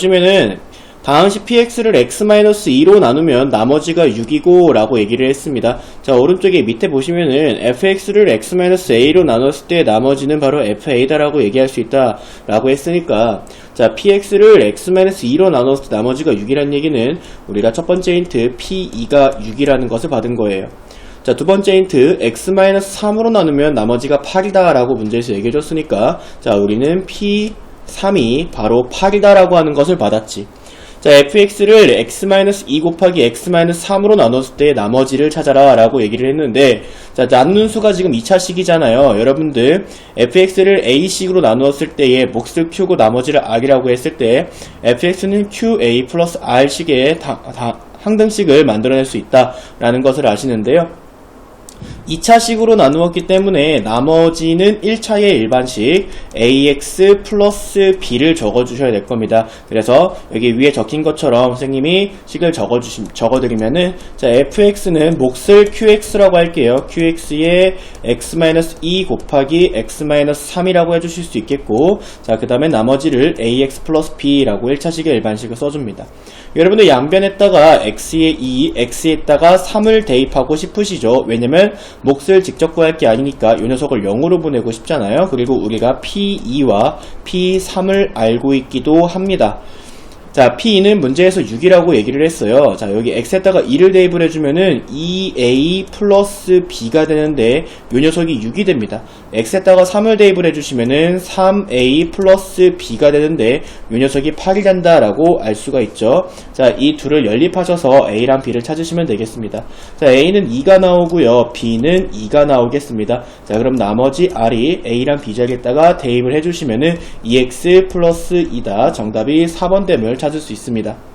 보시면은 당시 px를 x-2로 나누면 나머지가 6이고 라고 얘기를 했습니다. 자 오른쪽에 밑에 보시면은 fx를 x-a로 나눴을 때 나머지는 바로 fa다 라고 얘기할 수 있다 라고 했으니까 자 px를 x-2로 나눴을 때 나머지가 6이라는 얘기는 우리가 첫 번째 힌트 p2가 6이라는 것을 받은 거예요. 자, 두 번째 힌트, x-3으로 나누면 나머지가 8이다 라고 문제에서 얘기해줬으니까, 자, 우리는 p3이 바로 8이다 라고 하는 것을 받았지. 자, fx를 x-2 곱하기 x-3으로 나눴을 때 나머지를 찾아라 라고 얘기를 했는데, 자, 나누는 수가 지금 2차식이잖아요. 여러분들, fx를 a식으로 나누었을 때의 몫을 q고 나머지를 r이라고 했을 때, fx는 qa 플러스 r식의 다- 다- 항등식을 만들어낼 수 있다라는 것을 아시는데요. 2차식으로 나누었기 때문에 나머지는 1차의 일반식 ax 플러스 b를 적어주셔야 될 겁니다. 그래서 여기 위에 적힌 것처럼 선생님이 식을 적어주시, 적어드리면은 자 fx는 몫을 qx라고 할게요. qx에 x-2 곱하기 x-3이라고 해주실 수 있겠고 자 그 다음에 나머지를 ax 플러스 b라고 1차식의 일반식을 써줍니다. 여러분들 양변에다가 x에 2, x에다가 3을 대입하고 싶으시죠? 왜냐면 몫을 직접 구할 게 아니니까 이 녀석을 0으로 보내고 싶잖아요. 그리고 우리가 P2와 P3을 알고 있기도 합니다. 자, P2는 문제에서 6이라고 얘기를 했어요. 자, 여기 X에다가 2를 대입을 해주면은 2A 플러스 B가 되는데 이 녀석이 6이 됩니다. X에다가 3을 대입을 해주시면은 3A 플러스 B가 되는데 이 녀석이 8이 된다라고 알 수가 있죠. 자, 이 둘을 연립하셔서 A랑 B를 찾으시면 되겠습니다. 자, A는 2가 나오고요. B는 2가 나오겠습니다. 자, 그럼 나머지 R이 A랑 B 자리에다가 대입을 해주시면은 2X 플러스 2다. 정답이 4번 됨을 찾을 수 있습니다.